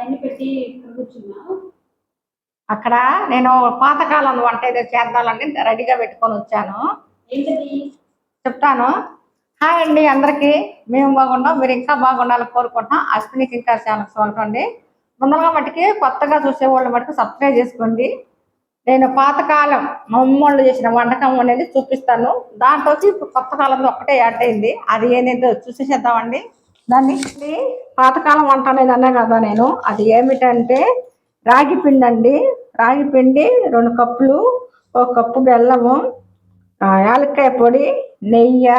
అవన్నీ పెట్టి కూర్చున్నా. అక్కడ నేను పాతకాలం వంట ఏదో చేద్దామని రెడీగా పెట్టుకొని వచ్చాను. ఏంటది? చెప్తాను. హాయ్ అండి అందరికీ. మేము బాగున్నాం మీరు ఇంకా బాగుండాలని కోరుకుంటున్నాం. అశ్వినికి ఇంకా ఛానల్ చూడండి ముందరగా మట్టుకి కొత్తగా చూసేవాళ్ళు మటుకు సబ్స్క్రైబ్ చేసుకోండి. నేను పాతకాలం మా అమ్మోళ్ళు చేసిన వంటకం అనేది చూపిస్తాను. దాంట్లో వచ్చి ఇప్పుడు కొత్త కాలంలో ఒక్కటే యాడ్ అయింది. అది ఏంటంటే చూసేసేద్దామండి. దాన్ని పాతకాలం వంట అనేది అన్నా కదా నేను. అది ఏమిటంటే రాగి పిండి అండి రాగి పిండి రెండు కప్పులు ఒక కప్పు బెల్లము యాలక్కాయ పొడి నెయ్యి.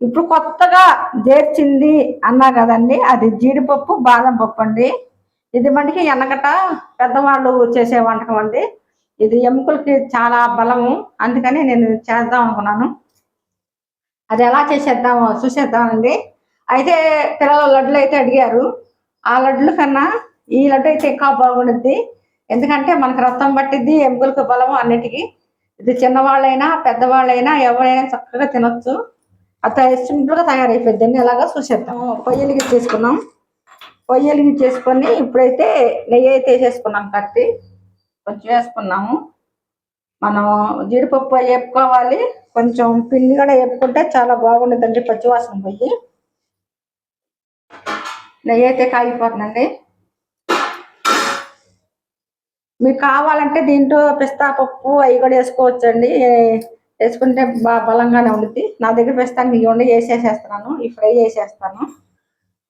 ఇప్పుడు కొత్తగా చేర్చింది అన్నా కదండి అది జీడిపప్పు బాదం పప్పు అండి. ఇది మనకి ఎనకట పెద్దవాళ్ళు చేసే వంటకం అండి. ఇది ఎముకలకి చాలా బలము అందుకని నేను చేద్దాం అనుకున్నాను. అది ఎలా చేసేద్దామో చూసేద్దామండి. అయితే పిల్లలు లడ్లు అయితే అడిగారు. ఆ లడ్ల కన్నా ఈ లడ్డు అయితే ఇంకా బాగుండుద్ది. ఎందుకంటే మనకు రక్తం పట్టిద్ది ఎముకలకు బలము అన్నిటికీ. ఇది చిన్నవాళ్ళైనా పెద్దవాళ్ళైనా ఎవరైనా చక్కగా తినొచ్చు. అత సింపుల్గా తయారైపోద్ది ఎలాగా చూసేద్దాం. పొయ్యిలకి చేసుకున్నాం. పొయ్యలిగి చేసుకొని ఇప్పుడైతే నెయ్యి అయితే వేసేసుకున్నాం కట్టి కొంచెం వేసుకున్నాము. మనం జీడిపప్పు వేపుకోవాలి. కొంచెం పిండి కూడా వేపుకుంటే చాలా బాగుంటుందండి పచ్చివాసన పోయి. నెయ్యి అయితే కాగిపోతుందండి. మీకు కావాలంటే దీంట్లో పిస్తా పప్పు అవి కూడా వేసుకోవచ్చండి. వేసుకుంటే బా బలంగానే ఉండుద్ది. నా దగ్గర పిస్తాను ఇవ్వండి వేసేసేస్తున్నాను. ఈ ఫ్రై చేసేస్తాను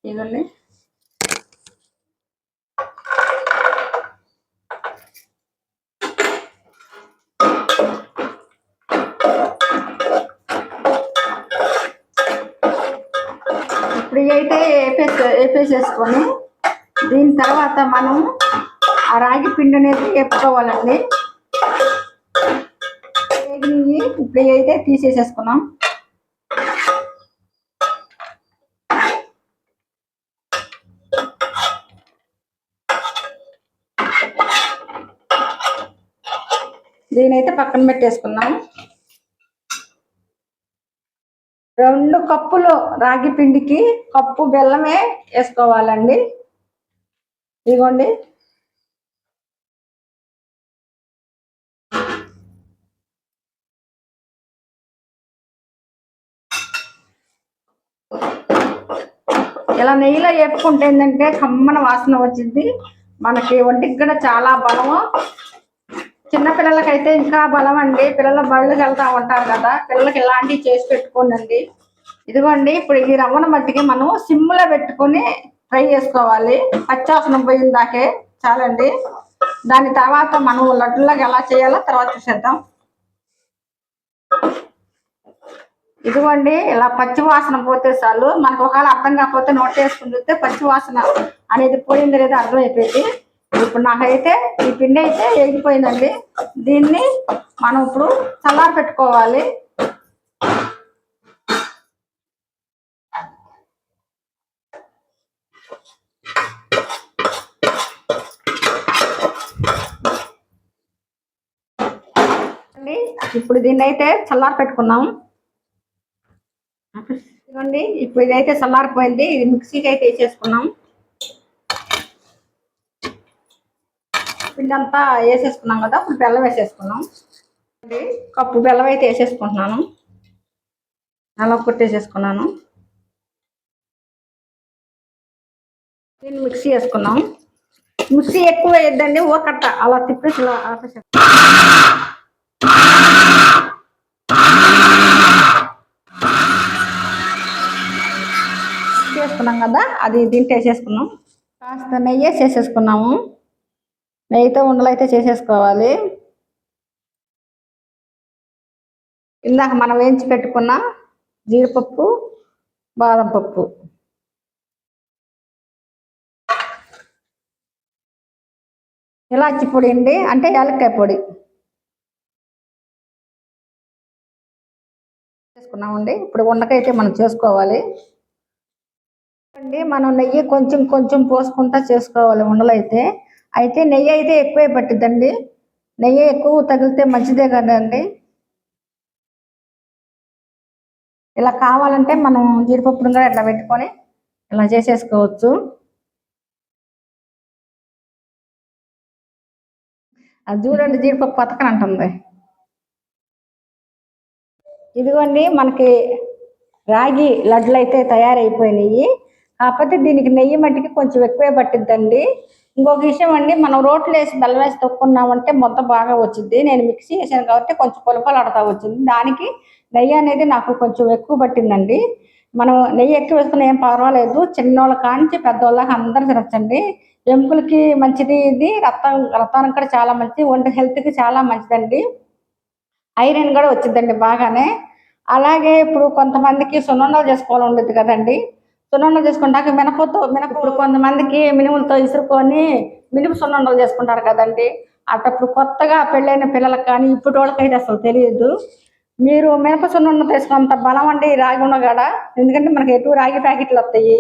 ఇవ్వండి. ఇదైతే ఇవి అయితే వేపేసేసుకొని దీని తర్వాత మనం ఆ రాగి పిండి అనేది వేపుకోవాలండి. వేగినవి ఇప్పుడు అయితే తీసేసేసుకున్నాం. దీనైతే పక్కన పెట్టేసుకున్నాం రెండు కప్పులు రాగి పిండికి కప్పు బెల్లమే వేసుకోవాలండి. ఇదిగోండి. ఇలా నెయ్యిలో వేపుకుంటే ఏంటంటే కమ్మన వాసన వచ్చింది. మనకి ఒంటికి కూడా చాలా బలము. చిన్నపిల్లలకైతే ఇంకా బలం అండి. పిల్లలు బళ్ళకి వెళ్తా ఉంటారు కదా. పిల్లలకి ఇలాంటివి చేసి పెట్టుకోండి ఇదిగోండి ఇప్పుడు ఈ రవ్వన మట్టికి మనం సిమ్లో పెట్టుకొని ఫ్రై చేసుకోవాలి. పచ్చాసనం పోయిన దాకే చాలండి. దాని తర్వాత మనం లడ్డులాగా ఎలా చేయాలో తర్వాత చూసేద్దాం. ఇదిగోండి ఇలా పచ్చి వాసన పోతే చాలు. మనకు ఒకవేళ అర్థం కాకపోతే నోట్ వేసుకుని చూస్తే పచ్చి వాసన అనేది పోయింది లేదా అర్థమైపోయింది. ఇప్పుడు నాకైతే ఈ పిండి అయితే ఎగిపోయిందండి దీన్ని మనం ఇప్పుడు చల్లారి పెట్టుకోవాలి. ఇప్పుడు దీన్ని అయితే చల్లారి పెట్టుకున్నాం. ఇదిగోండి ఇప్పుడు ఇదైతే చల్లారిపోయింది. ఇది మిక్సీకి అయితే వేసేసుకున్నాం. పిండి అంతా వేసేసుకున్నాం కదా ఇప్పుడు బెల్లం వేసేసుకున్నాం. కప్పు బెల్లం అయితే వేసేసుకుంటున్నాను. అలా కొట్టేసేసుకున్నాను. దీన్ని మిక్సీ వేసుకున్నాం. మిక్సీ ఎక్కువ వేయద్దండి ఓ కట్ట. అలా తిప్పేసి ఇలా ఆపేసేస్తాం చేసుకున్నాం కదా అది దీంట్లో వేసేసుకున్నాం. కాస్త నెయ్యి వేసేసుకున్నాము నెయ్యితో ఉండలు అయితే చేసేసుకోవాలి. ఇందాక మనం వేయించి పెట్టుకున్న జీడిపప్పు బాదం పప్పు. ఇలాచి పొడి అండి అంటే యాలక్కాయ పొడి. చేసుకున్నామండి. ఇప్పుడు ఉండకైతే మనం చేసుకోవాలి. అండి మనం నెయ్యి కొంచెం కొంచెం పోసుకుంటా చేసుకోవాలి ఉండలైతే అయితే నెయ్యి అయితే ఎక్కువే పట్టిద్దండి. నెయ్యి ఎక్కువ తగిలితే మంచిదే కదండి. ఇలా కావాలంటే మనం జీడిపప్పు కూడా ఇట్లా పెట్టుకొని ఇలా చేసేసుకోవచ్చు. అది చూడండి జీడిపప్పు పథకం అంటుంది ఇదిగోండి మనకి రాగి లడ్లు అయితే తయారైపోయినాయి. కాకపోతే దీనికి నెయ్యి మట్టికి కొంచెం ఎక్కువే పట్టిద్దండి. ఇంకొక విషయం అండి మనం రోట్లు వేసి బెల్లం వేసి తొక్కున్నామంటే మొత్తం బాగా వచ్చింది నేను మిక్సీ వేసాను కాబట్టి కొంచెం పొలపలాడుతూ వచ్చింది. దానికి నెయ్యి అనేది నాకు కొంచెం ఎక్కువ పట్టిందండి. మనం నెయ్యి ఎక్కువ వేసుకున్న ఏం పర్వాలేదు. చిన్నోళ్ళ కాంచి పెద్దోళ్ళకి అందరూ తినచ్చండి. ఎముకలకి మంచిది ఇది. రక్తం రక్తానికి కూడా చాలా మంచిది. ఒంటి హెల్త్కి చాలా మంచిదండి. ఐరన్ కూడా వచ్చిందండి బాగానే. అలాగే ఇప్పుడు కొంతమందికి సున్నుండలు చేసుకోవాలి ఉండదు కదండి. సున్నుండలు చేసుకుంటాక మినపతో మినప ఇప్పుడు కొంతమందికి మినుములతో ఇసురుకొని మినుపు సున్నుండలు చేసుకుంటారు కదండి. అటప్పుడు కొత్తగా పెళ్ళైన పిల్లలకు కానీ ఇప్పుడు వాళ్ళకైతే అసలు తెలియదు. మీరు మినప సున్నుండ తీసుకున్నంత బలం అండి రాగి ఉండగాడ ఎందుకంటే మనకి ఎటు రాగి ప్యాకెట్లు వస్తాయి.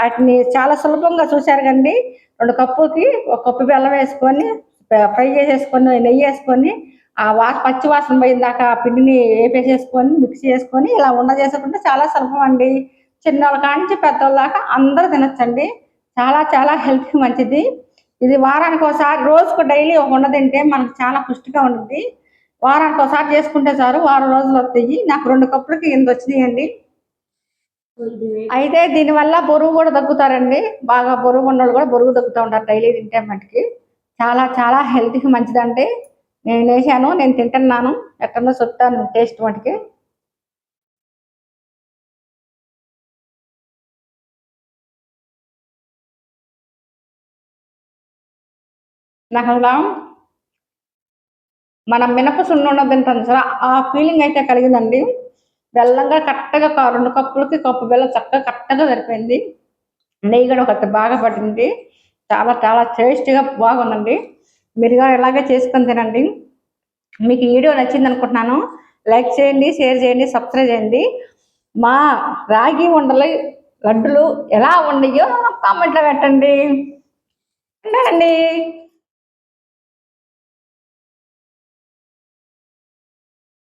వాటిని చాలా సులభంగా చూశారు కండి రెండు కప్పులకి ఒక కప్పు బెల్లం వేసుకొని ఫ్రై చేసేసుకొని నెయ్యి వేసుకొని ఆ వా పచ్చి వాసన పోయిన దాకా ఆ పిండిని వేపేసేసుకొని మిక్స్ చేసుకొని ఇలా ఉండ చేసుకుంటే చాలా సులభం అండి. చిన్నోళ్ళ కానించి పెద్దవాళ్ళ దాకా అందరూ తినొచ్చండి. చాలా చాలా హెల్త్కి మంచిది. ఇది వారానికి ఒకసారి రోజుకు డైలీ ఒక ఉండ తింటే మనకు చాలా పుష్టిగా ఉంటుంది వారానికి ఒకసారి చేసుకుంటే చాలు వారం రోజులు వస్తాయి. నాకు రెండు కప్పులకి ఇంత వచ్చినాయండి. అయితే దీనివల్ల బరువు కూడా తగ్గుతారండి. బాగా బరువు ఉన్నోళ్ళు కూడా బరువు తగ్గుతూ ఉంటారు డైలీ తింటే మటుకి. చాలా చాలా హెల్త్కి మంచిదండి. నేను వేసాను నేను తింటున్నాను. ఎక్కడో చెప్తాను టేస్ట్ మటుకి. నాకు మనం మినప సున్నుండ తింటాం ఆ ఫీలింగ్ అయితే కలిగిందండి. బెల్లంగా కరెక్ట్గా రెండు కప్పులకి కప్పు బెల్లం చక్కగా కరెక్ట్గా సరిపోయింది. నెయ్యి కూడా ఒక బాగా పడింది. చాలా చాలా టేస్టీగా బాగుందండి. మీరు కూడా ఇలాగే చేసుకొని తినండి. మీకు వీడియో నచ్చింది అనుకుంటున్నాను. లైక్ చేయండి షేర్ చేయండి సబ్స్క్రైబ్ చేయండి. మా రాగి ఉండలు లడ్డులు ఎలా ఉన్నాయో కామెంట్లో పెట్టండి. ఉంటానండి.